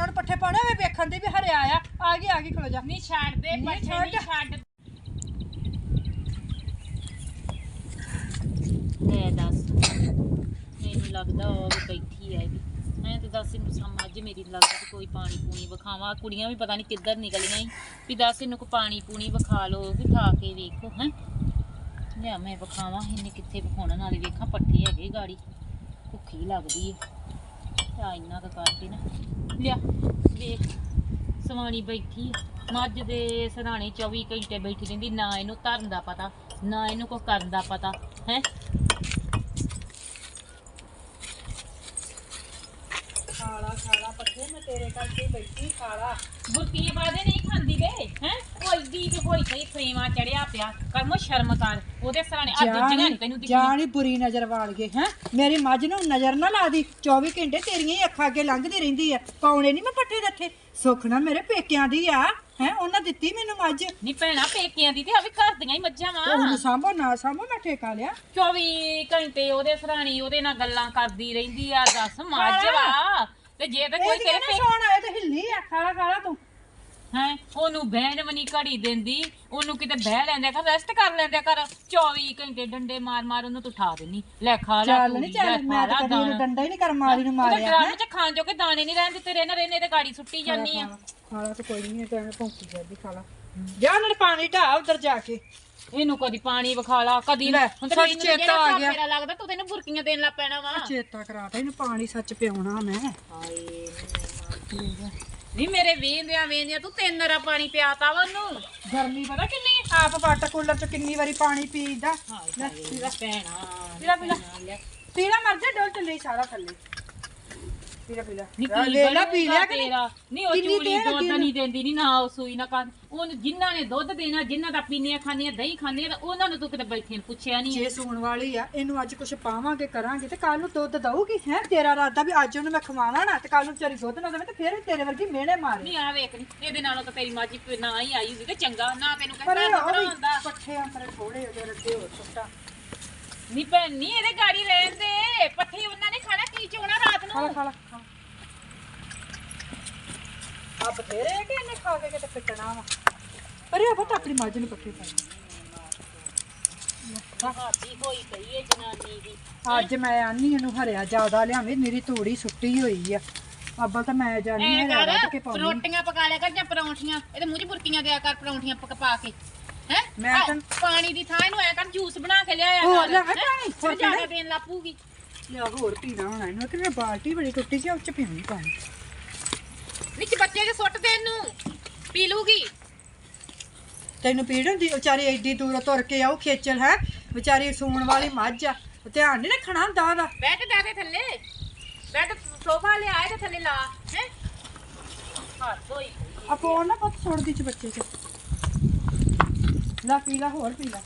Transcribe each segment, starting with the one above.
ਹੁਣ ਪੱਠੇ ਪਾਉਣੇ ਵੇ ਵੇਖਣ ਦੇ ਵੀ ਹਰਿਆ ਆ। ਆ ਗਈ ਆ ਗਈ ਖਲੋ ਜਾ। ਨਹੀਂ ਛੱਡ ਦੇ ਨਹੀਂ ਪੱਠੇ ਛੱਡ। ਨਹੀਂ ਛੱਡ। ਲੈ ਦੱਸ ਮੈਨੂੰ ਲੱਗਦਾ ਉਹ ਵੀ ਬੈਠੀ ਹੈ ਵੀ ਮੈਂ ਤੇ ਦੱਸ ਇਹਨੂੰ ਸਮਝ ਮੇਰੀ ਨੀ ਲੱਗਦਾ ਕਿ ਕੋਈ ਪਾਣੀ ਪੂਣੀ ਵਿਖਾਵਾਂ। ਕੁੜੀਆਂ ਵੀ ਪਤਾ ਨਹੀਂ ਕਿੱਧਰ ਨਿਕਲੀਆਂ ਈ। ਵੀ ਦੱਸ ਇਹਨੂੰ ਕੋਈ ਪਾਣੀ ਪੂਣੀ ਵਿਖਾ ਲਓ ਵੀ ਖਾ ਕੇ ਵੇਖੋ ਹੈ। ਲਿਆ ਮੈਂ ਵਿਖਾਵਾਂ ਇਹਨੇ ਕਿੱਥੇ ਵਿਖਾਉਣਾ ਨਾਲੇ ਵੇਖਾਂ ਪੱਠੇ ਹੈਗੇ ਗਾੜੀ। ਭੁੱਖੀ ਲੱਗਦੀ ਹੈ ਆ ਇੰਨਾ ਕੁ ਕਰਕੇ ਨਾ। ਲਿਆ ਵੇਖ ਸਵਾਣੀ ਬੈਠੀ ਆ। ਮੱਝ ਦੇ ਸਰਾਣੇ 24 ਘੰਟੇ ਬੈਠੀ ਰਹਿੰਦੀ ਨਾ ਇਹਨੂੰ ਧਰਨ ਦਾ ਪਤਾ ਨਾ ਇਹਨੂੰ ਕੋ ਕਰਨ ਦਾ ਪਤਾ ਹੈ? ਖਾਲਾ ਖਾਲਾ ਪੱਠੇ ਮੈਂ ਤੇਰੇ ਕਰਕੇ ਬੈਠੀ ਖਾਲਾ। ਬੁਰਕੀਆਂ ਬਾਦੇ ਨਹੀਂ ਖਾਂਦੀ ਵੇ ਹੈ? ਹੋਈ ਸਹੀ ਫਰੇਮਾ ਚੜਿਆ ਪਿਆ ਕਰਮੋ ਸ਼ਰਮ ਕਰ। ਉਹਦੇ ਸਰਾਣੇ ਆ ਦੂਜੀਆਂ ਨਹੀਂ ਤੈਨੂੰ ਦਿਖਦੀਆਂ ਜਾਣੀ ਬੁਰੀ ਨਜ਼ਰ ਵਾਲ ਗਏ ਹੈ? ਮੇਰੀ ਮੱਝ ਨੂੰ ਨਜ਼ਰ ਨਾ ਲਾ ਦੀ। 24 ਘੰਟੇ ਤੇਰੀਆਂ ਹੀ ਅੱਖਾਂ ਅੱਗੇ ਲੰਘਦੀ ਰਹਿੰਦੀ ਆ। ਪਾਉਣੇ ਨਹੀਂ ਮੈਂ ਪੱਠੇ ਰੱਖੇ ਸੁੱਖ ਨਾ ਮੇਰੇ ਪੇਕਿਆਂ ਦੀ ਆ ਹੈ? ਉਹਨਾਂ ਦਿੱਤੀ ਮੈਨੂੰ ਮੱਝ। ਨਹੀਂ ਭੈਣਾ ਪੇਕਿਆਂ ਦੀ ਤੇ ਆ ਵੀ ਘਰ ਦੀਆਂ ਹੀ ਮੱਝਾਂ ਵਾ। ਉਹਨੂੰ ਸਾਂਭੋ ਨਾ ਸਾਂਭੋ ਮੈਂ ਠੇਕਾ ਲਿਆ। 24 ਘੰਟੇ ਉਹਦੇ ਸਰਾਣੀ ਉਹਦੇ ਨਾਲ ਗੱਲਾਂ ਕਰਦੀ ਰਹਿੰਦੀ ਆ ਦੱਸ ਮੱਝ ਵਾ। ਤੇ ਜੇ ਤੇ ਕੋਈ ਤੇਰੇ ਨਾ ਸੌਣ ਆਏ ਤੇ ਹਿੱਲੀ ਆ ਖਾਲਾ ਖਾਲਾ ਤੂੰ। ਹੈ? ਉਹਨੂੰ ਬਹਿਣ ਵੀ ਨਹੀਂ ਘੜੀ ਦਿੰਦੀ। ਉਹਨੂੰ ਕਿਤੇ ਬਹਿ ਲੈਂਦਿਆ ਕਰ ਰੈਸਟ ਕਰ ਲੈਂਦਿਆ ਕਰ 24 ਘੰਟੇ ਡੰਡੇ ਮਾਰ ਮਾਰ ਉਹਨੂੰ ਤੂੰ ਉਠਾ ਦੇਣੀ ਲੈ ਖਾ ਲੈ ਚੱਲ ਨਹੀਂ ਚੱਲ ਮੈਂ ਤਾਂ ਕਦੀ ਉਹਨੂੰ। ਡੰਡਾ ਹੀ ਨਹੀਂ ਕਰ ਮਾਰੀ ਨੂੰ ਉਹਦੇ ਮਾਰਿਆ ਡਰਮ ਚ ਖਾਣ ਜੋਗੇ ਦਾਣੇ ਨਹੀਂ ਰਹਿੰਦੇ ਤੇਰੇ ਨਾਲ ਰਹਿੰਦੇ ਤੇ ਗਾੜੀ ਸੁੱਟੀ ਜਾਨੀ ਆ। ਖਾਲਾ ਤੇ ਕੋਈ ਨਹੀਂ ਤੇ ਭੌਂਕੀ ਜਾਂਦੀ ਖਾਲਾ ਜਾ ਨਾਲ ਪਾਣੀ ਢਾ ਉਧਰ ਜਾ ਕੇ। ਇਹਨੂੰ ਕਦੀ ਪਾਣੀ ਵਿਖਾ ਲਾ ਕਦੀ ਲੈ, ਹੁਣ ਤੇ ਸੱਚ ਚੇਤਾ ਆ ਗਿਆ। ਤੇਰਾ ਲੱਗਦਾ ਤੂੰ ਤੈਨੂੰ ਬੁਰਕੀਆਂ ਦੇਣ ਲੱਗ ਪੈਣਾ ਵਾ। ਚੇਤਾ ਕਰਾਤਾ ਇਹਨੂੰ ਪਾਣੀ ਸੱਚ ਪਿਆਉਣਾ ਮੈਂ। ਹਾਏ। ਨਹੀਂ ਮੇਰੇ ਵੇਂਦਿਆਂ ਵੇਂਦਿਆਂ ਤੂੰ ਤਿੰਨ ਰਾ ਪਾਣੀ ਪਿਆਤਾ ਵਾ ਉਹਨੂੰ। ਗਰਮੀ ਪਤਾ ਕਿੰਨੀ? ਆਪ ਵਾਟਰ ਕੂਲਰ ਚ ਕਿੰਨੀ ਵਾਰੀ ਪਾਣੀ ਪੀਦਾ ਹਾਏ ਹਾਏ ਭੈਣਾ ਪੀਲਾ ਪੀਲਾ। ਪੀਲਾ ਮਰ ਜਾ ਡੋਲ ਚੱਲੇ ਸਾਰਾ ਥੱਲੇ। ਪੀਲਾ ਪੀਲਾ ਨੀ ਲੈ ਕੀ ਲੈ ਪੀ ਲਿਆ ਕਿ ਤੇਰਾ। ਨਹੀਂ ਉਹ ਕਿੰਨੀ ਚੂਲੀ ਦੇਰ ਦੁੱਧ ਲੱਗੀ ਨਹੀਂ ਦਿੰਦੀ ਨਹੀਂ ਨਾ ਉਹ ਸੂਈ ਨਾ ਕਰ ਉਹਨੂੰ ਜਿਨ੍ਹਾਂ ਨੇ ਦੁੱਧ ਦੇਣਾ ਜਿਨ੍ਹਾਂ ਦਾ ਪੀਣੀਆਂ ਖਾਣੀਆਂ ਦਹੀਂ ਖਾਣੀਆਂ ਤਾਂ ਉਹਨਾਂ ਨੂੰ ਤੂੰ ਕਿਤੇ ਬੈਠੇ ਨੂੰ ਪੁੱਛਿਆ ਨਹੀਂ ਜੇ ਸੂਣ ਵਾਲੀ ਆ ਇਹਨੂੰ ਅੱਜ ਕੁਝ ਪਾਵਾਂਗੇ ਕਰਾਂਗੇ ਤੇ ਕੱਲ ਨੂੰ ਦੁੱਧ ਦਊਗੀ ਹੈ? ਤੇਰਾ ਇਰਾਦਾ ਵੀ ਅੱਜ ਉਹਨੂੰ ਮੈਂ ਖਵਾਵਾਂ ਨਾ ਤੇ ਕੱਲ ਨੂੰ ਵਿਚਾਰੀ ਦੁੱਧ ਨਾ ਦੇਵੇ ਤੇ ਫਿਰ ਵੀ ਤੇਰੇ ਵਰਗੀ ਮਿਹਣੇ ਮਾਰੇ। ਨਹੀਂ ਆ ਵੇਖ ਨੀ ਇਹਦੇ ਨਾਲੋਂ ਤਾਂ ਤੇਰੀ ਮਾਜੀ ਨਾ ਹੀ ਆਈ ਤੇ ਚੰਗਾ ਨਾ ਤੈਨੂੰ ਪਰ ਕਹਿੰਦਾ ਇਹ ਉਹ ਵੀ ਹੁੰਦਾ ਪੱਠੇ ਅੰਤਰੇ ਥੋੜੇ ਉਹਦੇ ਰੱਦੇ ਹੋ ਸੁੱਟਾ। ਨਹੀਂ ਭੈਣ ਨੀ ਇਹਦੇ ਗਾੜੀ ਰਹਿਣ ਦੇ। ਪੱਠੇ ਉਹਨਾਂ ਨੇ ਖਾਣਾ ਕੀ ਚੋਣਾ ਰਾਤ ਨੂੰ? ਖਾਲਾ। ਆ ਬਥੇਰੇ ਆ ਕਿ ਇਹਨੇ ਖਾ ਕੇ ਕਿਤੇ ਪਿੱਟਣਾ ਵਾ। ਅਰੇ ਆ ਪਤਾ ਆਪਣੀ ਮੱਝ ਨੂੰ ਪੱਠੇ ਪਾਈ ਹਾਦੀ ਹੋਈ ਪਈ ਏ ਜਨਾਨੀ ਦੀ। ਅੱਜ ਮੈਂ ਆਨੀ ਇਹਨੂੰ ਹਰਿਆ ਜ਼ਿਆਦਾ ਲਿਆਵੇਂ ਮੇਰੀ ਧੂੜੀ ਸੁੱਟੀ ਹੋਈ ਆ। ਅੱਬਲ ਤਾਂ ਮੈਂ ਜਾਣੀ ਐ ਹਰਿਆ ਵੱਢ ਕੇ ਪਾਉਣੀ ਰੋਟੀਆਂ ਪਕਾ ਲਿਆ ਕਰ ਜਾਂ ਪਰੌਂਠੀਆਂ ਇਹਦੇ ਮੂੰਹ 'ਚ ਬੁਰਕੀਆਂ ਦਿਆ ਕਰ ਪਰੌਂਠੀਆਂ ਪਕ ਪਾ ਕੇ ਹੈ? ਮੈਂ ਤਾਂ- ਪਾਣੀ ਦੀ ਥਾਂ ਇਹਨੂੰ ਐ ਕਰ ਜੂਸ ਬਣਾ ਕੇ ਲਿਆਇਆ ਹੋਰ ਲਿਆਵਾਂ ਹੈਂ? ਪਾਣੀ? ਹੋਰ ਪੀਣਾ? ਦੇਣ ਲੱਪੂਗੀ ਲਿਆ ਹੋਰ ਪੀਣਾ ਹੋਣਾ ਇਹਨੂੰ ਕਿ ਬਾਲਟੀ ਬੜੀ ਟੁੱਟੀ ਸੀ ਉਹ ਚ ਪੀਣੀ ਪਾਣੀ। ਵਿੱਚ ਬੱਚੇ ਦੇ ਸੁੱਟ ਦੇ ਇਹਨੂੰ ਪੀ ਲੂਗੀ ਤੈਨੂੰ ਪੀੜ ਹੁੰਦੀ ਵਿਚਾਰੀ ਐਡੀ ਦੂਰੋਂ ਤੁਰ ਕੇ ਆਉ ਖੇਚਲ ਹੈ? ਵਿਚਾਰੀ ਸੂਣ ਵਾਲੀ ਮੱਝ ਆ ਉਹ ਧਿਆਨ ਨਹੀਂ ਰੱਖਣਾ ਹੁੰਦਾ ਉਹਦਾ। ਬੈਠ ਜਾ ਦੇ ਥੱਲੇ। ਬੈਠ ਸੋਫਾ ਲਿਆਏ ਤੇ ਥੱਲੇ ਲਾ ਹੈ? ਹੱਥ ਹੋਈ ਆਪੋ ਉਹ ਨਾ ਪੁੱਤ ਸੁੱਟਦੀ ਚ ਬੱਚੇ ਚ। ਲਾ ਪੀ ਲਾ ਹੋਰ ਪੀ ਲਾ।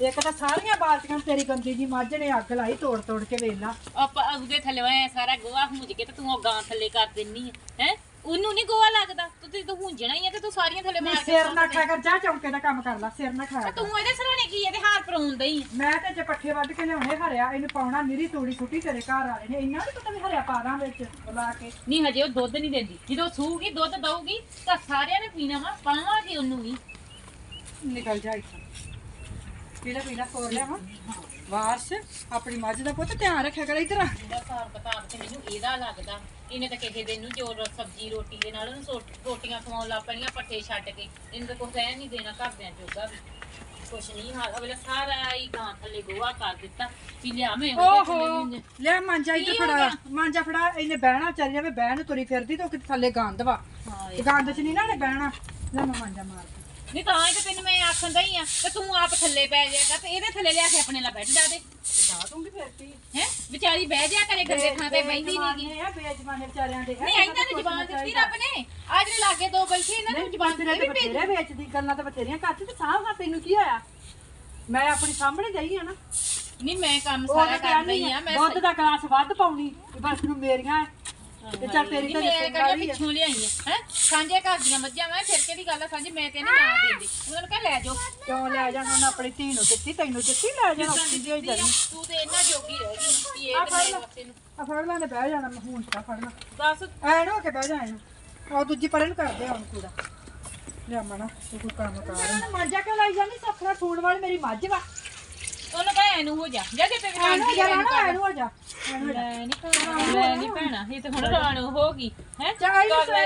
ਇੱਕ ਤਾਂ ਸਾਰੀਆਂ ਬਾਲਟੀਆਂ ਤੇਰੀ ਗੰਦੀ ਜੀ ਮੱਝ ਨੇ ਅੱਗ ਲਾਈ ਤੋੜ ਤੋੜ ਕੇ ਵੇਲਾ ਆਪਾਂ ਉਹਦੇ ਥੱਲੇ ਐ ਸਾਰਾ ਗੋਹਾ ਹੁੰਜ ਕੇ ਤੇ ਤੂੰ ਉਹ ਗਾਂ ਥੱਲੇ ਕਰ ਦਿੰਨੀ ਹੈ ਹੈ? ਉਹਨੂੰ ਨਹੀਂ ਗੋਹਾ ਲੱਗਦਾ। ਤੂੰ ਤੇ ਤੂੰ ਹੁੰਜਣਾ ਹੀ ਆ ਤੇ ਤੂੰ ਸਾਰੀਆਂ ਥੱਲੇ ਮਾਰ ਕੇ ਸਿਰ ਨਾ ਦੇ। ਖਾਇਆ ਕਰ ਜਾ ਚੌਂਕੇ ਦਾ ਕੰਮ ਕਰ ਲੈ ਸਿਰ ਨਾ ਤੇ ਕਰ। ਤੂੰ ਇਹਦੇ ਸਰਾਣੇ ਕੀ ਇਹਦੇ ਹਾਰ ਪਰਾਉਣ ਦਈ ਮੈਂ ਤੇ ਜੇ ਪੱਠੇ ਵੱਢ ਕੇ ਲਿਆਉਣੇ ਹਰਿਆ ਇਹਨੂੰ ਪਾਉਣਾ ਨਿਰੀ ਤੂੜੀ ਸੁੱਟੀ ਤੇਰੇ ਘਰ ਵਾਲੇ ਨੇ ਇੰਨਾ ਵੀ ਪਤਾ ਵੀ ਹਰਿਆ ਪਾ ਦਾਂ ਵਿੱਚ ਬੁਲਾ ਕੇ। ਨਹੀਂ ਹਜੇ ਉਹ ਦੁੱਧ ਨਹੀਂ ਦਿੰਦੀ। ਜਦੋਂ ਸੂਗੀ ਦੁੱਧ ਦਊਗੀ ਤਾਂ ਸਾਰਿਆਂ ਨੇ ਪੀਣਾ ਵਾ ਪਾਵਾਂਗੇ ਉਹਨੂੰ ਵੀ। ਨਿਕਲ ਜਾ ਇੱਥੋਂ। ਪੀਲਾ ਪੀਲਾ ਕੋਰ ਲਿਆ ਵਾਰਸ ਆਪਣੀ ਮੱਝ ਦਾ ਪੁੱਤ ਧਿਆਨ ਰੱਖਿਆ ਕਰ ਇਧਰ ਇਹਦਾ ਹਿਸਾਬ ਕਿਤਾਬ ਤੇ ਮੈਨੂੰ ਇਹਦਾ ਲੱਗਦਾ। ਇਹਨੇ ਤਾਂ ਕਿਸੇ ਦਿਨ ਨੂੰ ਜੋ ਰੋ- ਸਬਜ਼ੀ ਰੋਟੀ ਦੇ ਨਾਲ ਉਹਨੂੰ ਸੋ- ਰੋਟੀਆਂ ਖਵਾਉਣ ਲੱਗ ਪੈਣੀਆਂ ਪੱਠੇ ਛੱਡ ਕੇ। ਇਹਨੂੰ ਤਾਂ ਕੁਛ ਰਹਿਣ ਨਹੀਂ ਦੇਣਾ ਘਰਦਿਆਂ ਜੋਗਾ ਵੀ। ਕੁਛ ਨਹੀਂ ਹਾਲ ਅਗਲੇ ਸਾਰਾ ਹੀ ਗਾਂ ਥੱਲੇ ਗੋਹਾ ਕਰ ਦਿੱਤਾ ਵੀ ਲਿਆ ਮੈਂ ਉਹਦੇ ਥੱਲੇ ਓਹੋ ਵੀ ਲੈ ਮਾਂਜਾ ਇੱਧਰ ਕੀ ਹੋ ਫੜਾ ਗਿਆ? ਮਾਂਜਾ ਫੜਾ ਇਹਨੇ ਬਹਿਣਾ ਚੱਲ ਜਾਵੇ ਬਹਿਣ ਨੂੰ ਤੁਰੀ ਫਿਰਦੀ ਤੇ ਉਹ ਕਿਤੇ ਥੱਲੇ ਗੰਦ ਵਾ। ਹਾਏ। ਗੰਦ 'ਚ ਨਹੀਂ ਨਾ ਇਹਨੇ ਬਹਿਣਾ। ਲੈ ਮੈਂ ਮਾਂਜਾ ਮਾਰ ਨਹੀਂ ਤਾਂ ਹੀ ਤਾਂ ਤੈਨੂੰ ਮੈਂ ਆਖਣ ਦਈ ਆ ਤੇ ਤੂੰ ਆਪ ਥੱਲੇ ਪੈ ਕਰ ਤੇ ਇਹਦੇ ਥੱਲੇ ਲਿਆ ਕੇ ਆਪਣੇ ਨਾਲ ਬੈਠ ਜਾ ਦੇ। ਤੇ ਡਾ ਦੂੰਗੀ ਫਿਰ ਕੀ ਹੈ? ਵਿਚਾਰੀ ਬਹਿ ਜਾ ਕਰੇ ਗੰਦੇ ਥਾਂ ਤੇ ਬੈਠੀ ਨਹੀਂ ਨਹੀਂ ਆ ਬੇਜਮਾਨੇ ਵਿਚਾਰਿਆਂ ਦੇ। ਨਹੀਂ ਇਹਨਾਂ ਨੂੰ ਜ਼ਬਾਨ ਦਿੱਤੀ ਰੱਬ ਨੇ। ਆ ਜਿਹੜੇ ਲਾਗੇ ਦੋ ਬੈਠੇ ਇਹਨਾਂ ਨੂੰ ਜ਼ਬਾਨ ਦਿੱਤੀ ਵੀ ਬਥੇਰੇ ਵੇਚਦੀ ਗੱਲਾਂ ਤਾਂ ਬਥੇਰੀਆਂ ਕਰਦੀ ਤੇ ਸਾਹ ਹਾਂ ਤੈਨੂੰ ਕੀ ਹੋਇਆ? ਮੈਂ ਆਪਣੀ ਸਾਹਮਣੇ ਗਈ ਆ ਨਾ। ਨਹੀਂ ਮੈਂ ਕੰਮ ਸਾਰਾ ਕਰ ਰਹੀ ਆ ਮੈਂ ਦੁੱਧ ਦਾ ਗਲਾਸ ਵੱਧ ਪਾਉਣੀ ਬਸ ਨੂੰ ਮੇਰੀਆਂ ਤੇ ਚੱਲ ਤੇਰੀ ਨਹੀਂ, ਤਾਂ ਮੈਂ ਰਿਸ਼ਤੇਦਾਰੀ ਕਹਿੰਦੀ ਆ। ਪਿੱਛੋਂ ਲਿਆਈ ਆ? ਹੈ? ਸਾਂਝੇ ਘਰ ਦੀਆਂ ਮੱਝਾਂ ਮੈਂ ਫਿਰ ਕਿਹੜੀ ਗੱਲ ਆ? ਸਾਂਝੇ ਮੈਂ ਤੇ ਨਹੀਂ ਨਾ ਦਿੰਦੀ ਉਹਨਾਂ ਨੂੰ ਕਹ ਲੈ ਜਾਓ। ਕਿਉਂ ਲੈ ਜਾਣਾ ਉਹਨੇ ਆਪਣੀ ਧੀ ਨੂੰ ਦਿੱਤੀ ਤੈਨੂੰ ਦਿੱਤੀ ਲੈ ਜਾਣਾ ਉੱਥੇ ਦੀ ਹੋਈ ਜਾਣੀ ਤੂੰ ਤੇ ਇਹਨਾਂ ਜੋਗੀ ਰਹਿ ਗਈ ਵੀ ਆ ਇਹ ਫੜ ਤੇ ਲੈ। ਵਾਸਤੇ ਨੂੰ। ਆ ਫੜ ਲੈ ਨੇ ਬਹਿ ਜਾਣਾ ਮੈਂ ਹੁਣ ਤਾਂ ਫੜਨਾ ਦੱਸ। ਐ ਨਾ ਹੋ ਕੇ ਬਹਿ ਆਹ ਦੂਜੀ ਕਰਦੇ ਆ ਹੁਣ ਕੂੜਾ। ਲਿਆ ਮਣਾ ਤੂੰ ਕੋਈ ਕੰਮ ਕਰ। ਮਾਂਜਾ ਕਿਉਂ ਲਾਈ ਜਾਂਦੀ? ਸਖਣਾ ਫੂਡ ਵਾਲੀ ਮੇਰੀ ਮੱਝ ਵਾ। ਉਹਨੂੰ ਕਹ ਹੋ ਜਾ। ਜਾ ਜੇ ਤੇ ਐਨੂੰ ਜਾ ਨਾ ਐਨੂੰ ਹੋ ਜਾ ਐਨੂੰ ਹੋ ਜਾ। ਲੈ ਨਹੀਂ ਭੈਣਾ ਲੈ ਨਹੀਂ ਭੈਣਾ ਇਹ ਤਾਂ ਹੁਣ ਰਾਣੋ ਹੋ ਗਈ ਹੈ?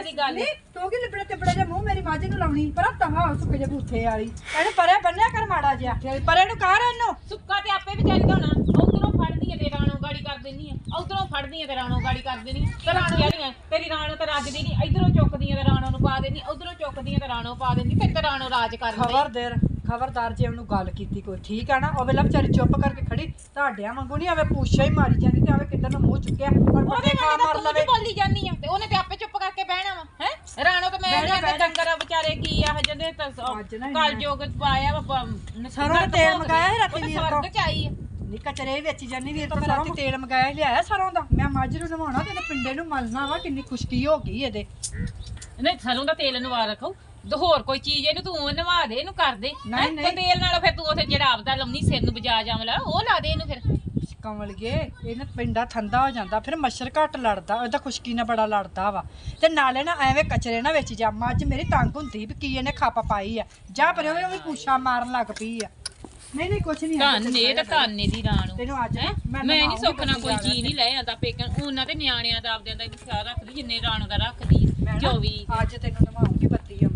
ਦੀ ਗੱਲ ਨਹੀਂ ਤੂੰ ਕੀ ਲਿਬੜੇ ਤਿਬੜੇ ਦੇ ਮੂੰਹ ਮੇਰੀ ਮੱਝ ਨੂੰ ਲਾਉਣੀ? ਪਰ ਤਵਾ ਸੁੱਕੇ ਜੇ ਬੂਥੇ ਵਾਲੀ। ਇਹਨੂੰ ਪਰੇ ਬੰਨਿਆ ਕਰ ਮਾੜਾ ਜਿਹਾ। ਪਰੇ ਨੂੰ ਕਰ ਇਹਨੂੰ। ਸੁੱਕਾ ਤੇ ਆਪੇ ਵੀ ਜਾਣਾ ਉਧਰੋਂ ਫੜਦੀ ਤੇ ਰਾਣੋ ਗਾੜੀ ਕਰ ਦਿੰਦੀ ਆ। ਉਧਰੋਂ ਫੜਦੀ ਤੇ ਰਾਣੋ ਗਾੜੀ ਕਰ ਤੇ ਰਾਣੋ ਜਿਹੜੀਆਂ ਤੇਰੀ ਰਾਣੋ ਤਾਂ ਰੱਜਦੀ ਨਹੀਂ ਇਧਰੋਂ ਚੁੱਕਦੀ ਤੇ ਰਾਣੋ ਨੂੰ ਪਾ ਦਿੰਦੀ ਉਧਰੋਂ ਚੁੱਕਦੀ ਆ ਤੇ ਰਾਣੋ ਪਾ ਦਿੰਦੀ ਤੇ ਰਾਣੋ ਰਾਜ ਕਰ ਦਿੰਦੀ ਖਬਰਦਾਰ ਖਬਰਦਾਰ ਜੇ ਉਹਨੂੰ ਗੱਲ ਕੀਤੀ ਕੋਈ ਠੀਕ ਆ ਨਾ ਉਹ ਵੇਲਾ ਵਿਚਾਰੀ ਚੁੱਪ ਕਰਕੇ ਖੜੀ ਤੁਹਾਡਿਆਂ ਵਾਂਗੂ ਨਹੀਂ ਆਵੇ ਪੂਛਾ ਹੀ ਮਾਰੀ ਜਾਂਦੀ ਤੇ ਆਵੇ ਕਿੱਧਰ ਨੂੰ ਮੂੰਹ ਚੁੱਕਿਆ ਪਰ ਉਹਦੇ ਖਾ ਨਾਲ ਮਾਰ ਤੂੰ ਲਵੇ। ਵੀ ਬੋਲੀ ਜਾਂਦੀ ਆ ਤੇ ਉਹਨੇ ਤੇ ਆਪੇ ਚੁੱਪ ਕਰਕੇ ਬਹਿਣਾ ਵਾ ਹੈ? ਰਾਣੋ ਤਾਂ ਮੈਂ ਬਹਿਣਾ, ਬਹਿਣਾ। ਡੰਗਰ ਆ ਵਿਚਾਰੇ ਕੀ ਆ ਹਜੇ ਤਾਂ ਅੱਜ ਨਾ ਕਲ ਜੋਗ ਪਾਇਆ ਵਾ ਸਰੋਂ ਦਾ ਤੇਲ ਮੰਗਾਇਆ ਸੀ ਰਾਤੀ ਵੀਰ ਤੋਂ ਤੋਂ। ਸਵਰਗ ਚ ਆਈ ਆ। ਨੀ ਕਚਰੇ ਵਿੱਚ ਜਾਨੀ ਵੀਰ ਤੋਂ ਮੈਂ ਰਾਤੀ ਤੇਲ ਮੰਗਾਇਆ ਲਿਆਇਆ ਸਰੋਂ ਦਾ। ਮੈਂ ਮੱਝ ਨੂੰ ਨਵਾਉਣਾ ਤੇ ਪਿੰਡੇ ਨੂੰ ਮਲਣਾ ਵਾ ਕਿੰਨੀ ਖੁਸ਼ਕੀ ਹੋ ਗਈ ਇਹਦੇ। ਨਹੀਂ ਸਰੋਂ ਦਾ ਤੇਲ ਨਵਾ ਰੱਖੋ। ਤੇ ਹੋਰ ਕੋਈ ਚੀਜ਼ ਇਹਨੂੰ ਤੂੰ ਨਵਾ ਦੇ ਇਹਨੂੰ ਕਰ ਦੇ। ਨਹੀਂ, ਹੈਂ? ਨਹੀਂ। ਤੇ ਤੇਲ ਨਾਲੋਂ ਫਿਰ ਤੂੰ ਉਥੇ ਜਿਹੜਾ ਆਪਦਾ ਲਾਉਣੀ ਸਿਰ ਨੂੰ ਬਜਾ ਜਾਵਲਾ ਉਹ ਲਾ ਦੇ ਇਹਨੂੰ ਫਿਰ। ਕਮਲ ਗਏ ਇਹਨੇ ਪਿੰਡਾ ਠੰਡਾ ਹੋ ਜਾਂਦਾ ਫਿਰ ਮੱਛਰ ਘੱਟ ਲੜਦਾ ਉਹਦਾ ਖੁਸ਼ਕੀ ਨਾਲ ਬੜਾ ਲੜਦਾ ਵਾ। ਤੇ ਨਾਲੇ ਨਾ ਐਵੇਂ ਕਚਰੇ ਨਾ ਵਿੱਚ ਜਾ ਮੱਝ ਮੇਰੀ ਤੰਗ ਹੁੰਦੀ ਵੀ ਕੀ ਇਹਨੇ ਖੱਪ ਪਾਈ ਆ। ਜਾ ਪਰ ਉਹ ਵੀ ਪੁੱਛਾ ਮਾਰਨ ਲੱਗ ਪਈ ਆ। ਨਹੀਂ ਨਹੀਂ ਕੁਛ ਨਹੀਂ ਧੰਨ ਇਹ ਤਾਂ ਧੰਨ ਦੀ ਰਾਣੋ ਤੈਨੂੰ ਅੱਜ ਨਾ ਮੈਂ ਨਹੀਂ ਨਵਾਉਂਗੀ ਸੁੱਖਣਾ ਕੋਈ ਚੀਜ਼ ਨਹੀਂ ਲੈ ਆਂਦਾ ਪੇਕਣ ਉਹਨਾਂ ਤੇ ਨਿਆਣਿਆਂ ਦਾ ਆਪਦਿਆਂ ਦਾ ਵੀ ਖਿਆਲ ਰੱਖਦੀ ਜਿੰਨੇ ਰਾਣੋ ਦਾ ਰੱਖਦੀ ਮੈਂ ਨਾ 24 ਅੱਜ ਤੈਨੂੰ ਨਵਾਉਂਗੀ।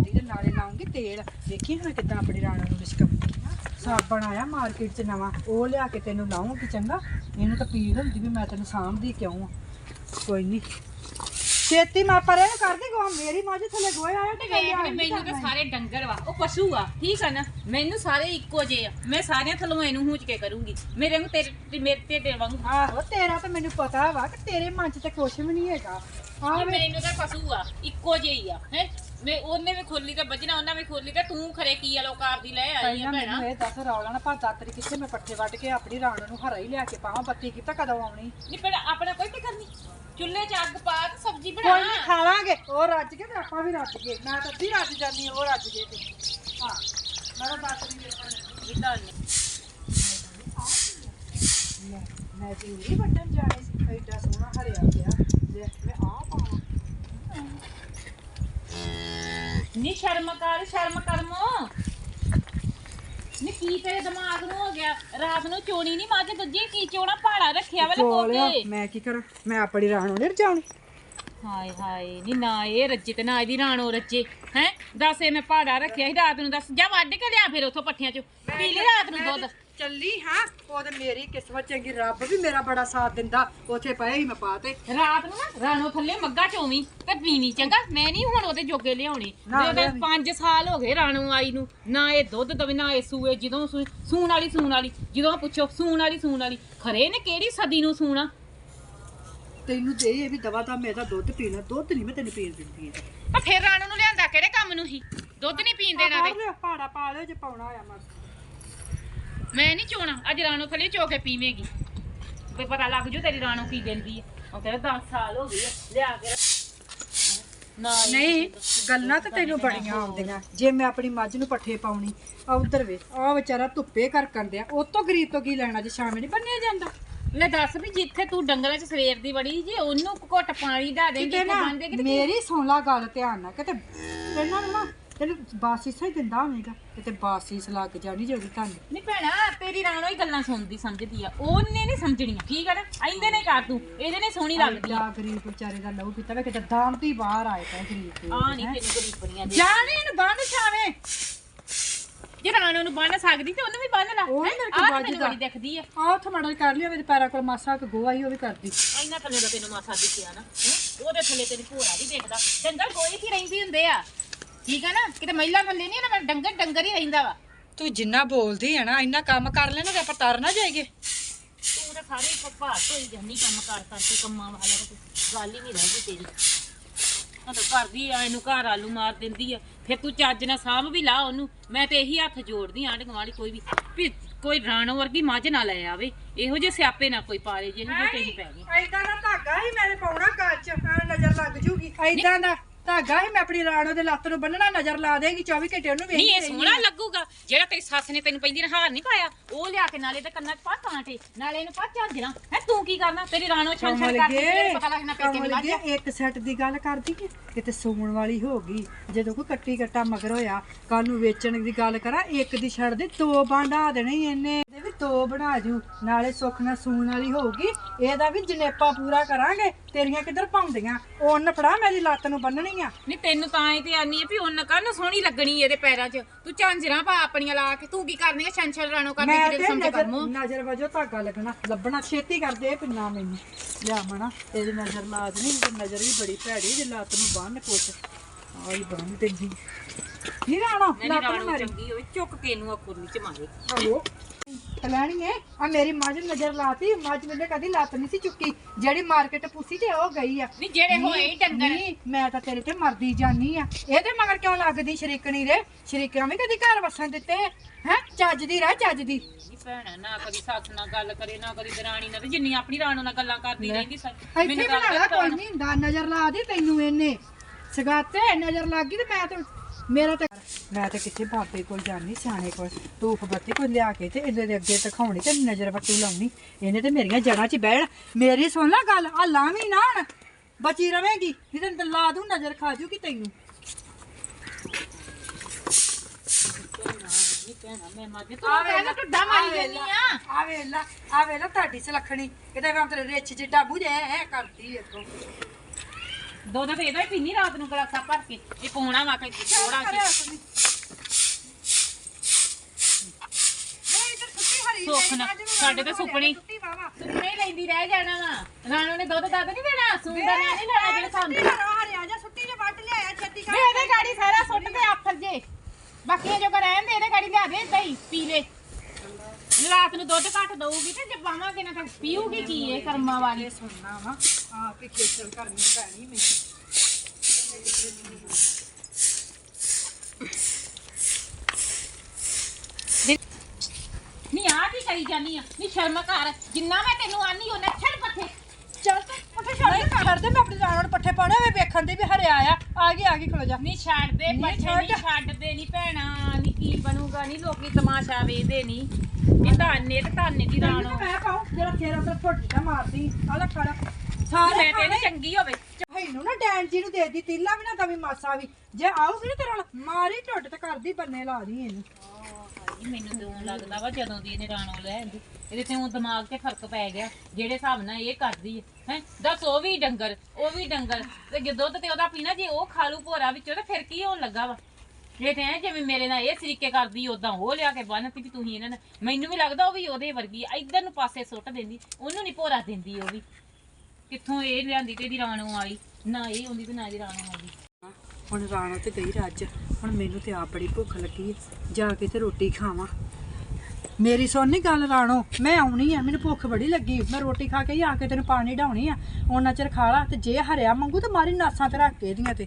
ਆਉਂਦੀ ਤੇ ਨਾਲੇ ਲਾਉਂਗੀ ਤੇਲ। ਦੇਖੀ ਹੁਣ ਕਿੱਦਾਂ ਆਪਣੀ ਰਾਣਾ ਨੂੰ ਲਿਸ਼ਕਾਉਂਦੀ ਸਾਬਣ ਆਇਆ ਮਾਰਕੀਟ 'ਚ ਨਵਾਂ ਉਹ ਲਿਆ ਕੇ ਤੈਨੂੰ ਲਾਉਂਗੀ ਚੰਗਾ। ਇਹਨੂੰ ਤਾਂ ਪੀੜ ਹੁੰਦੀ ਵੀ ਮੈਂ ਤੈਨੂੰ ਸਾਂਭਦੀ ਕਿਉਂ ਆ। ਕੋਈ ਨਹੀਂ ਛੇਤੀ ਮਾ ਪਰੇ ਨੂੰ ਕਰਦੀ ਗੋ ਮੇਰੀ ਮੱਝ ਥੱਲੇ ਗੋਏ ਆਇਆ ਤੇ ਵੇਖ ਨੀ, ਮੈਨੂੰ ਤਾਂ ਸਾਰੇ ਡੰਗਰ ਵਾ ਉਹ ਪਸ਼ੂ ਆ ਠੀਕ ਆ ਨਾ? ਮੈਨੂੰ ਸਾਰੇ ਇੱਕੋ ਜਿਹੇ ਆ। ਮੈਂ ਸਾਰਿਆਂ ਥਲੋਂ ਇਹਨੂੰ ਹੂੰਚ ਕੇ ਕਰੂੰਗੀ। ਮੇਰੇ ਨੂੰ ਤੇਰੇ ਮੇਰੇ ਤੇ ਤੇਰੇ ਵਾਂਗੂ। ਆਹੋ ਤੇਰਾ ਤਾਂ ਮੈਨੂੰ ਪਤਾ ਵਾ ਕਿ ਤੇਰੇ ਮਨ 'ਚ ਤੇ ਕੁਛ ਵੀ ਨਹੀਂ ਹੈਗਾ। ਵੇ ਮੈਨੂੰ ਤਾਂ ਪਸ਼ੂ ਆ ਇੱਕੋ ਹੀ ਆ ਹੈ? ਮੈਂ ਉਹਨੇ ਵੀ ਖੋਲੀ ਤੇ ਵੱਜਣਾ ਉਹਨਾਂ ਵੀ ਖੋਲੀ ਤੇ ਤੂੰ ਖਰੇ ਕੀ ਆ ਲੋਕਾਰ ਦੀ ਲੈ ਆਈ ਪਹਿਲਾਂ ਆ ਭੈਣਾ। ਮੈਨੂੰ ਇਹ ਦੱਸ ਰੌਲਾ ਨਾ ਪਾ ਦਾਤਰੀ ਕਿੱਥੇ ਮੈਂ ਪੱਠੇ ਵੱਢ ਕੇ ਆਪਣੀ ਰਾਣ ਨੂੰ ਹਰਾ ਹੀ ਲਿਆ ਕੇ ਪਾਵਾਂ ਬੱਤੀ ਕੀਤਾ ਕਦੋਂ ਆਉਣੀ? ਨਹੀਂ ਭੈਣਾ ਆਪਣਾ ਕੋਈ ਫਿਕਰ ਨਹੀਂ। ਚੁੱਲ੍ਹੇ 'ਚ ਅੱਗ ਪਾ ਤੇ ਸਬਜ਼ੀ ਕੋਈ ਬਣਾ ਨਹੀਂ ਖਾ ਲਾਂਗੇ। ਉਹ ਰੱਜ ਕੇ ਤੇ ਆਪਾਂ ਵੀ ਰੱਜ ਗਏ। ਮੈਂ ਤਾਂ ਅੱਧੀ ਰੱਜ ਜਾਂਦੀ ਹਾਂ, ਉਹ ਰੱਜ ਗਏ ਤੇ। ਹਾਂ ਮੈਂ ਤਾਂ ਦੱਸ ਨਹੀਂ ਦੇਖਣ ਇਦਾਂ ਨਹੀਂ। ਲੈ ਮੈਂ ਤੇ ਇਹ ਵੱਟਣ ਜਾਣੇ ਸੀ ਐਡਾ ਸੋਹਣਾ ਹਰਿਆ ਗਿਆ ਲੈ ਮੈਂ ਆ ਪਾਵਾਂ। ਨੀ ਸ਼ਰਮ ਕਰ ਸ਼ਰਮ ਕਰਮੋ। ਨੀ ਕੀ ਤੇਰੇ ਦਿਮਾਗ ਨੂੰ ਹੋ ਗਿਆ? ਰਾਤ ਨੂੰ ਚੋਣੀ ਨਹੀਂ ਮੱਝ ਦੂਜੀ ਕੀ ਚੋਣਾ? ਭਾੜਾ ਰੱਖਿਆ ਵਾ ਚੋਲਿਆ ਲਕੋ ਕੇ। ਮੈਂ ਕੀ ਕਰਾਂ? ਮੈਂ ਆਪਣੀ ਰਾਣ ਨਹੀਂ ਰਜਾਉਣੀ ਹਾਏ ਹਾਏ ਨੀ ਨਾ ਇਹ ਰੱਜੇ ਤੇ ਨਾ ਇਹਦੀ ਰਾਣੋ ਰੱਜੇ। ਹੈ? ਦੱਸ ਇਹ ਮੈਂ ਭਾੜਾ ਰੱਖਿਆ ਸੀ ਰਾਤ ਨੂੰ ਦੱਸ। ਜਾ ਵੱਢ ਕੇ ਲਿਆ ਫਿਰ ਉਥੋਂ ਪੱਠਿਆਂ ਚੋਂ। ਪੀ ਲਈ ਰਾਤ ਨੂੰ ਦੁੱਧ। ਚੱਲੀ ਹਾਂ। ਉਹ ਤੇ ਮੇਰੀ ਕਿਸਮਤ ਚੰਗੀ ਰੱਬ ਵੀ ਮੇਰਾ ਬੜਾ ਸਾਥ ਦਿੰਦਾ। ਉੱਥੇ ਪਏ ਹੀ ਮੈਂ ਪਾਤੇ ਰਾਤ ਨੂੰ ਨਾ ਰਾਣੋ ਥੱਲੇ ਮੱਗਾ ਚੋਵੀਂ ਤੇ ਪੀਣੀ ਚੰਗਾ। ਮੈਂ ਨਹੀਂ ਹੁਣ ਉਹਦੇ ਜੋਗੇ ਲਿਆਉਣੇ। ਨਾ ਜਦੋਂ ਲਿਆਵੀਂ। 5 ਸਾਲ ਹੋ ਗਏ ਰਾਣੋ ਆਈ ਨੂੰ। ਨਾ ਇਹ ਦੁੱਧ ਦਵੇ ਨਾ ਇਹ ਸੂਏ। ਜਦੋਂ ਸੂਣ ਵਾਲੀ ਸੂਣ ਵਾਲੀ। ਜਦੋਂ ਪੁੱਛੋ ਸੂਣ ਵਾਲੀ ਸੂਣ ਵਾਲੀ। ਖਰੇ ਨੇ ਕਿਹੜੀ ਸਦੀ ਨੂੰ ਸੂਣਾ? ਤੈਨੂੰ ਤੇ ਇਹ ਵੀ ਦਵਾ ਤਾਂ ਮੈਂ ਤਾਂ ਦੁੱਧ ਪੀਣਾ। ਦੁੱਧ ਨਹੀਂ ਮੈਂ ਤੈਨੂੰ ਪੀਣ ਦਿੰਦੀ ਹੈ ਤਾਂ। ਫਿਰ ਰਾਣੋ ਨੂੰ ਲਿਆਂਦਾ ਕਿਹੜੇ ਕੰਮ ਨੂੰ ਹੀ? ਦੁੱਧ ਨਹੀਂ ਪੀਣ ਦੇਣਾ ਲਿਆ ਪਾੜਾ ਪਾ ਲਿਓ ਜੇ ਪਾਉਣਾ ਹੋਇਆ ਮਰ ਮੈਂ ਨਹੀਂ ਚੋਣਾ। ਅੱਜ ਰਾਣੋ ਥੱਲੇ ਚੋ ਕੇ ਪੀਵੇਂਗੀ। ਵੀ ਪਤਾ ਲੱਗ ਜੂ ਤੇਰੀ ਰਾਣੋ ਕੀ ਦਿੰਦੀ ਹੈ ਉਹ ਕਹਿੰਦਾ 10 ਸਾਲ ਹੋ ਗਏ ਆ, ਲਿਆ ਕੇ ਰੱਖ। ਨਹੀਂ ਗੱਲਾਂ ਤਾਂ ਤੈਨੂੰ ਬੜੀਆਂ ਆਉਂਦੀਆਂ। ਜੇ ਮੈਂ ਆਪਣੀ ਮੱਝ ਨੂੰ ਪੱਠੇ ਪਾਉਣੀ ਆ ਉਧਰ ਵੇ ਆ ਵਿਚਾਰਾ ਧੁੱਪੇ ਕਰ ਕੰਦਿਆ ਉਹ ਤੋਂ ਗਰੀਬ ਤੋਂ ਕੀ ਲੈਣਾ ਜੇ ਸ਼ਾਮੇ ਨਹੀਂ ਬੰਨਿਆ ਜਾਂਦਾ? ਲੈ ਦੱਸ ਵੀ ਜਿੱਥੇ ਤੂੰ ਡੰਗਰਾਂ 'ਚ ਸਵੇਰ ਦੀ ਵੜੀ ਜੇ ਉਹਨੂੰ ਘੁੱਟ ਪਾਣੀ ਦਾ ਦੇਂਗੀ ਕਿਤੇ ਤੇ ਨਾ ਬੰਦੇ ਕਿਤੇ ਮੇਰੀ ਸੌਲਾ ਗੱਲ ਧਿਆਨ ਨਾਲ। ਕਿਤੇ ਇਹਨਾਂ ਨੂੰ ਨਾ ਤੈਨੂੰ ਬਾਸੀਸ ਹੀ ਦਿੰਦਾ ਹੋਵੇਗਾ ਕਿਤੇ ਬਾਸੀਸ ਲੱਗ ਜਾਣੀ ਜਿਹੜੀ ਤੁਹਾਨੂੰ ਨਹੀਂ ਭੈਣਾ ਤੇਰੀ ਰਾਣੋ ਹੀ ਗੱਲਾਂ ਸੁਣਦੀ ਸਮਝਦੀ ਆ। ਉਹਨੇ ਨਹੀਂ ਸਮਝਣੀਆਂ ਠੀਕ ਆ ਨਾ? ਨੇ ਕਰ ਤੂੰ ਇਹਦੇ ਨੇ ਸੋਹਣੀ ਲੱਗਦੀ ਆ। ਗਰੀਬ ਵਿਚਾਰੇ ਦਾ ਲਹੂ ਪੀਤਾ ਵੇ ਕਿਤੇ ਦਾਮ ਤੋਂ ਹੀ ਬਾਹਰ ਆਏ ਪਏ ਗਰੀਬ ਦੇ ਆ ਨਹੀਂ ਤੈਨੂੰ ਗਰੀਬਣੀਆਂ ਦੇ। ਜਾਣੀ ਇਹਨੂੰ ਬੰਨ ਛਾਵੇਂ। ਜੇ ਰਾਣੋ ਨੂੰ ਬੰਨ ਸਕਦੀ ਤੇ ਉਹਨੂੰ ਵੀ ਬੰਨ ਲਾ। ਉਹ ਨੀ ਮੇਰੇ ਕੋਲ ਆਹ ਬਾਜੀ ਮੈਨੂੰ ਦਾ। ਬੜੀ ਦਿਖਦੀ ਆ। ਆ ਉੱਥੇ ਮੜਲ ਕਰ ਲਿਆ ਮੇਰੇ ਪੈਰਾਂ ਕੋਲ ਮਾਸਾ ਕੁ ਗੋਆ ਹੀ ਉਹ ਵੀ ਕਰਦੀ। ਇੰਨਾ ਥੱਲੇ ਦਾ ਤੈਨੂੰ ਮਾਸਾ ਦਿਖਿਆ ਨਾ ਹੈਂ? ਉਹਦੇ ਥੱਲੇ ਤੈਨੂੰ ਭੋਰਾ ਵੀ ਦੇਖਦਾ। ਡੰਗਰ ਕੋਈ ਕੀ ਰਹਿੰਦੀ ਹੁੰਦੇ ਆ। ਠੀਕ ਆ ਨਾ? ਕਿਤੇ ਮਹਿਲਾ ਥੱਲੇ ਨਹੀਂ ਨਾ ਡੰਗਰ ਡੰਗਰ ਹੀ ਰਹਿੰਦਾ ਵਾ। ਤੂੰ ਜਿੰਨਾ ਬੋਲਦੀ ਹੈ ਨਾ ਇੰਨਾ ਕੰਮ ਕਰ ਲੈਣਾ ਤੇ ਆਪਾਂ ਤਰ ਨਾ ਜਾਈਏ। ਤੂੰ ਤਾਂ ਸਾਰੇ ਭਪਾਟ ਹੋਈ ਜਾਂਦੀ ਕੰਮ ਕਰ ਕਰਕੇ ਕੰਮਾਂ ਵਾਲਾ ਤੇ ਗੱਲ ਹੀ ਨਹੀਂ ਰਹਿੰਦੀ ਤੇਰੀ। ਉਹ ਤਾਂ ਕਰਦੀ ਆ ਇਹਨੂੰ ਘਰ ਆਲੂ ਮਾਰ ਦਿੰਦੀ ਆ। ਫਿਰ ਤੂੰ ਚੱਜ ਨਾਲ ਸਾਂਭ ਵੀ ਲਾ ਉਹਨੂੰ। ਮੈਂ ਤੇ ਇਹੀ ਹੱਥ ਜੋੜਦੀ ਆਂਢ ਗੁਆਂਢ ਕੋਈ ਵੀ ਵੀ ਕੋਈ ਰਾਣੋ ਵਰਗੀ ਮੱਝ ਨਾ ਲੈ ਆਵੇ। ਇਹੋ ਜਿਹੇ ਸਿਆਪੇ ਨਾ ਕੋਈ ਪਾਲੇ ਜਿਹਨੂੰ ਤੇਰੀ ਪੈ ਗਈ ਐਦਾਂ ਦਾ ਧਾਗਾ ਹੀ ਮੇਰੇ ਪਾਉਣਾ ਘਰ ਚ ਐਂ ਨਜ਼ਰ ਲੱਗ ਜੂਗੀ। ਐਦਾਂ ਦਾ। ਧਾਗਾ ਹੀ ਮੈਂ ਆਪਣੀ ਰਾਣੋ ਦੇ ਲੱਤ ਨੂੰ ਬੰਨਣਾ ਨਜ਼ਰ ਲਾ ਦੇਗੀ 24 ਘੰਟੇ ਉਹਨੂੰ ਨਹੀਂ ਇਹ ਵੇਖਦੀ ਸੋਹਣਾ ਲੱਗੂਗਾ। ਜਿਹੜਾ ਤੇਰੀ ਸੱਸ ਨੇ ਤੈਨੂੰ ਪਹਿਲੀ ਨਹਾਰ ਨਹੀਂ ਪਾਇਆ ਉਹ ਲਿਆ ਕੇ ਨਾਲੇ ਤੇ ਕੰਨਾਂ 'ਚ ਪਾ ਕਾਂਟੇ ਨਾਲੇ ਇਹਨੂੰ ਪਾ ਝਾਂਜਰਾਂ। ਹੈ ਤੂੰ ਕੀ ਕਰਨਾ? ਤੇਰੀ ਰਾਣੋ ਛਣ ਛਣ ਕਰਦੀ ਤੇਰੇ ਪਤਾ ਲੱਗਣਾ ਪੇਕੇ ਮਿਲਾ ਗੇ ਇੱਕ ਸੈੱਟ ਦੀ ਗੱਲ ਕਰਦੀ ਕਿ ਕਿਤੇ ਸੂਣ ਵਾਲੀ ਹੋ ਗਈ। ਜਦੋਂ ਕੋਈ ਕੱਟੀ ਕੱਟਾ ਮਗਰ ਹੋਇਆ ਕੱਲ ਨੂੰ ਵੇਚਣ ਦੀ ਗੱਲ ਕਰਾਂ ਇੱਕ ਦੀ ਛੱਡ ਦੇ ਦੋ ਬਾਂਡਾ ਦੇਣੇ ਇਹਨੇ। ਦੋ ਬਣਾ ਜੂ। ਨਾਲੇ ਸੁੱਖ ਨਾਲ ਸੂਣ ਵਾਲੀ ਹੋਊਗੀ। ਇਹਦਾ ਵੀ ਜਨੇਪਾ ਪੂਰਾ ਕਰਾਂਗੇ। ਤੇਰੀਆਂ ਕਿੱਧਰ ਪਾਉਂਦੀਆਂ? ਉਹਨ ਫੜਾ ਮੇਰੀ ਲੱਤ ਨੂੰ ਬੰਨਣੀ ਆ। ਨਹੀਂ ਤੈਨੂੰ ਤਾਂ ਇਹ ਤੇ ਆਨੀ ਹੈ ਵੀ ਉਹਨ ਕੰਨ ਸੋਹਣੀ ਲੱਗਣੀ ਇਹਦੇ ਪੈਰਾਂ 'ਚ? ਤੂੰ ਝਾਂਜਰਾਂ ਪਾ ਆਪਣੀਆਂ ਲਾ ਕੇ। ਤੂੰ ਕੀ ਕਰਨੀ ਛਣ ਛਣ ਰਾਣੋ ਕਰਨੀ ਤੇਰੇ ਤੇ ਸਮਝ ਕਰਮੋ ਨਜ਼ਰ ਵਜੋ ਧਾਗਾ ਲੱਗਣਾ। ਲੱਭਣਾ ਛੇਤੀ ਕਰਦੇ ਪਿੰਨਾ ਮੈਨੂੰ। ਲਿਆ ਮਣਾ। ਤੇਰੀ ਨਜ਼ਰ ਲਾ ਦੇਣੀ ਤੇ ਨਜ਼ਰ ਵੀ ਬੜੀ ਭੈੜੀ ਜੇ ਲੱਤ ਨੂੰ ਬੰਨ ਕੁਛ ਆਈ ਬੰਨ ਦਿੰਦੀ ਨਹੀਂ ਰਾਣੋ ਨਹੀਂ ਲੱਤ ਨੂੰ ਮਾਰੀ। ਚੁੱਕ ਕੇ ਇਹਨੂੰ ਅਖੁਰਨੀ ਚ ਮਾਰੇ। ਹਲੋ। ਲੈਣੀ ਹੈ ਆ ਮੇਰੀ ਮੱਝ ਨਜ਼ਰ ਲਾਤੀ। ਮੱਝ ਮੈਨੇ ਕਦੀ ਲੱਤ ਨਹੀਂ ਸੀ ਚੁੱਕੀ। ਜਿਹੜੀ ਮਾਰਕੀਟ ਪੁੱਸੀ ਤੇ ਉਹ ਗਈ ਆ। ਨਹੀਂ ਜਿਹੜੇ ਹੋਏ ਹੀ ਡੰਗਰ। ਨਹੀਂ ਮੈਂ ਤਾਂ ਤੇਰੇ ਤੇ ਮਰਦੀ ਜਾਨੀ ਆ। ਇਹਦੇ ਮਗਰ ਕਿਉਂ ਲੱਗਦੀ ਸ਼ਰੀਕਣੀ ਰੇ? ਸ਼ਰੀਕਾਂ ਵੀ ਕਦੀ ਘਰ ਵਸਣ ਦਿੱਤੇ ਹੈ? ਚੱਜ ਦੀ ਰਹਿ ਚੱਜ ਦੀ। ਨਹੀਂ ਭੈਣਾ ਨਾ ਕਦੀ ਸੱਸ ਨਾਲ ਗੱਲ ਕਰੇ ਨਾ ਕਦੀ ਦਰਾਣੀ ਨਾਲ। ਤੇ ਜਿੰਨੀ ਆਪਣੀ ਰਾਣੋ ਨਾਲ ਗੱਲਾਂ ਕਰਦੀ ਰਹਿੰਦੀ ਸਰ ਇੱਥੇ ਬਣਾ ਲਾ ਕੋਈ ਨਹੀਂ ਦਾ ਨਜ਼ਰ ਲਾ ਦੇ ਤੈਨੂੰ ਇਹਨੇ। ਸਗਾਤੇ ਨਜ਼ਰ ਲੱਗ ਗਈ ਤੇ ਮੈਂ ਤਾਂ ਮੇਰਾ ਤਾਂ ਮੈਂ ਤਾਂ ਕਿੱਥੇ ਬਾਬੇ ਕੋਲ ਜਾਣੀ ਸਿਆਣੇ ਕੋਲ। ਧੂਫ ਬੱਤੀ ਕੋਈ ਲਿਆ ਕੇ ਤੇ ਇਹਦੇ ਦੇ ਅੱਗੇ ਦਿਖਾਉਣੀ ਤੇ ਨਜ਼ਰ ਬੱਤੀ ਲਾਉਣੀ। ਇਹਨੇ ਤੇ ਮੇਰੀਆਂ ਜੜਾਂ 'ਚ ਬਹਿਣ। ਮੇਰੀ ਸੁਣ ਲੈ ਗੱਲ ਆ ਲਾਵੀਂ ਨਾ ਹੁਣ। ਬਚੀ ਰਵੇਂਗੀ। ਨਹੀਂ ਤੇ ਲਾ ਦੂੰ ਨਜ਼ਰ ਖਾ ਜੂਗੀ ਤੈਨੂੰ ਨਹੀਂ ਭੈਣਾ ਮੈਂ ਮੱਝ ਤੂੰ ਕਹਿੰਦਾ ਟੁੱਡਾ ਮਾਰੀ ਜਾਂਦੀ ਆ। ਆ ਵੇਲਾ ਆ ਵੇਲਾ ਤੁਹਾਡੀ ਸਲਖਣੀ। ਕਿਤੇ ਮੈਂ ਤੇਰੇ ਰਿੱਛ ਜਿੱਡਾ ਬੁਝੇ ਐ ਕਰਦੀ ਇੱਥੋਂ। ਦੁੱਧ ਤੇ ਇਹਦਾ ਹੀ ਰਾਤ ਨੂੰ ਗਲਾਸਾ ਭਰ ਕੇ ਇਹ ਪੌਣਾ ਵਾ ਕੇ ਥੋੜਾ ਜਿਹਾ। ਸੁੱਖ ਨਾ ਸਾਡੇ ਤਾਂ ਸੁਪਨੇ ਸੁਪਨੇ ਹੀ ਲੈਂਦੀ ਰਹਿ ਜਾਣਾ ਵਾ। ਰਾਣੋ ਨੇ ਦੁੱਧ ਦੱਧ ਨਹੀਂ ਦੇਣਾ ਸੂੰਦਾ ਨਾ ਨਹੀਂ ਲੈਣਾ ਜਿਹੜਾ ਸਾਨੂੰ। ਵੇ ਇਹਦੇ ਗਾੜੀ ਸਾਰਾ ਸੁੱਟ ਤੇ ਆਫਰ ਜੇ ਬਾਕੀ ਜੋ। ਕਰ ਰਹਿਣ ਦੇ ਇਹਦੇ ਗਾੜੀ ਲਿਆ ਦੇ ਏਦਾਂ ਹੀ ਪੀ ਲੈ। ਰਾਤ ਨੂੰ ਦੁੱਧ ਘੱਟ ਦਊਗੀ ਤੇ ਜੇ ਪਾਵਾਂਗੇ ਨਾ ਤਾਂ ਪੀਊਗੀ ਕੀ ਇਹ ਕਰਮਾਂ ਵਾਲੀ? ਸੁਣਨਾ ਵਾ। ਆ ਵੀ ਖੇਚਲ ਕਰਨੀ ਪੈਣੀ ਮੈਨੂੰ। ਨਹੀਂ ਆ ਕੀ ਕਰੀ ਜਾਨੀ ਆ? ਨਹੀਂ ਸ਼ਰਮ ਕਰ। ਜਿੰਨਾ ਮੈਂ ਤੈਨੂੰ ਆਨੀ ਉਹਨਾਂ ਛੱਡ ਪੱਥੇ ਚੱਲ ਤੇ ਪੱਠੇ ਛੱਡ ਦੇ ਛੱਡ ਦੇ ਮੈਂ ਆਪਣੀ ਜਾਨ ਨੂੰ ਪੱਠੇ ਪਾਉਣੇ ਵੇ ਵੇਖਣ ਦੇ ਵੀ ਹਰਿਆ ਆ ਆ ਗਈ ਆ ਗਈ ਖਲੋ ਜਾ। ਨਹੀਂ ਛੱਡ ਦੇ ਨਹੀਂ ਪੱਠੇ ਛੱਡ। ਨਹੀਂ ਛੱਡਦੇ ਨਹੀਂ ਭੈਣਾ ਨਹੀਂ ਕੀ ਬਣੂਗਾ ਨਹੀਂ ਲੋਕੀ ਤਮਾਸ਼ਾ ਵੇਖਦੇ ਨਹੀਂ ਇਹ ਧਾਨੇ ਤੇ ਧਾਨੇ ਦੀ ਰਾਣੋ। ਮੈਂ ਪਾਉ ਜਿਹੜਾ ਤੇਰਾ ਤੇ ਫੁੱਟ ਦਾ ਮਾਰਦੀ। ਆ ਲੈ ਖੜਾ। ਸਾਰੇ ਤੇ ਇਹਨੂੰ ਚੰਗੀ ਹੋਵੇ। ਇਹਨੂੰ ਨਾ ਡੈਨ ਜੀ ਨੂੰ ਦੇ ਦੀ ਤੀਲਾ ਵੀ ਨਾ ਦਵੀ ਮਾਸਾ ਵੀ। ਜੇ ਆਊਗੀ ਨਾ ਤੇਰੇ ਨਾਲ ਮਾਰੀ ਢੁੱਡ ਤੇ ਕਰਦੀ ਬੰਨੇ ਲਾ ਦੀ ਇਹਨੂੰ। ਹਾਏ, ਮੈਨੂੰ ਲੱਗਦਾ ਵਾ ਜਦੋਂ ਦੀ ਇਹਨੇ ਰਾਣੋ ਲੈ ਆਂਦੀ। ਇਹਦੇ ਤੇ ਉਹ ਦਿਮਾਗ ਤੇ ਫ਼ਰਕ ਪੈ ਗਿਆ ਜਿਹੜੇ ਹਿਸਾਬ ਨਾਲ ਇਹ ਕਰਦੀ ਹੈ ਹੈ ਦੱਸ ਉਹ ਵੀ ਡੰਗਰ ਉਹ ਵੀ ਡੰਗਰ। ਤੇ ਜੇ ਦੁੱਧ ਤੇ ਉਹਦਾ ਪੀਣਾ ਜੇ ਉਹ ਖਾਲੂ ਭੋਰਾ ਵਿੱਚੋਂ ਤੇ ਫਿਰ ਕੀ ਹੋਣ ਲੱਗਾ ਵਾ? ਜੇ ਤੇ ਐਂ ਜਿਵੇਂ ਮੇਰੇ ਨਾਲ ਇਹ ਤਰੀਕੇ ਕਰਦੀ ਉਦਾਂ ਉਹ ਲਿਆ ਕੇ ਬੰਨਤੀ ਵੀ ਤੁਸੀਂ ਇਹਨਾਂ ਨੇ ਮੈਨੂੰ ਵੀ ਲੱਗਦਾ ਉਹ ਵੀ ਉਹਦੇ ਵਰਗੀ ਆ। ਇੱਧਰ ਨੂੰ ਪਾਸੇ ਸੁੱਟ ਦਿੰਦੀ ਉਹਨੂੰ ਨਹੀਂ ਭੋਰਾ ਦਿੰਦੀ ਉਹ ਵੀ। ਕਿੱਥੋਂ ਇਹ ਲਿਆਂਦੀ ਤੇ ਇਹਦੀ ਰਾਣੋ ਵਾਲੀ? ਨਾ ਇਹ ਹੁੰਦੀ ਤੇ ਨਾ ਇਹਦੀ ਰਾਣੋ ਆਉਂਦੀ। ਹੁਣ ਰਾਣਾ ਤੇ ਗਈ ਰੱਜ। ਹੁਣ ਮੈਨੂੰ ਤੇ ਆਪ ਬੜੀ ਭੁੱਖ ਲੱਗੀ ਹੈ ਜਾ ਕੇ ਤੇ ਰੋਟੀ ਖਾਵਾਂ। ਮੇਰੀ ਸੁਣ ਗੱਲ ਰਾਣੋ, ਮੈਂ ਆਉਣੀ ਆ। ਮੈਨੂੰ ਭੁੱਖ ਬੜੀ ਲੱਗੀ। ਮੈਂ ਰੋਟੀ ਖਾ ਕੇ ਹੀ ਆ ਕੇ ਤੈਨੂੰ ਪਾਣੀ ਢਾਉਣੀ ਆ। ਉਹਨਾਂ ਚਿਰ ਖਾ ਲਾ ਤੇ ਜੇ ਹਰਿਆ ਮੰਗੂ ਤੇ ਮਾਰੀ ਨਾਸਾਂ ਤੇ ਰੱਖ ਕੇ ਇਹਦੀਆਂ ਤੇ।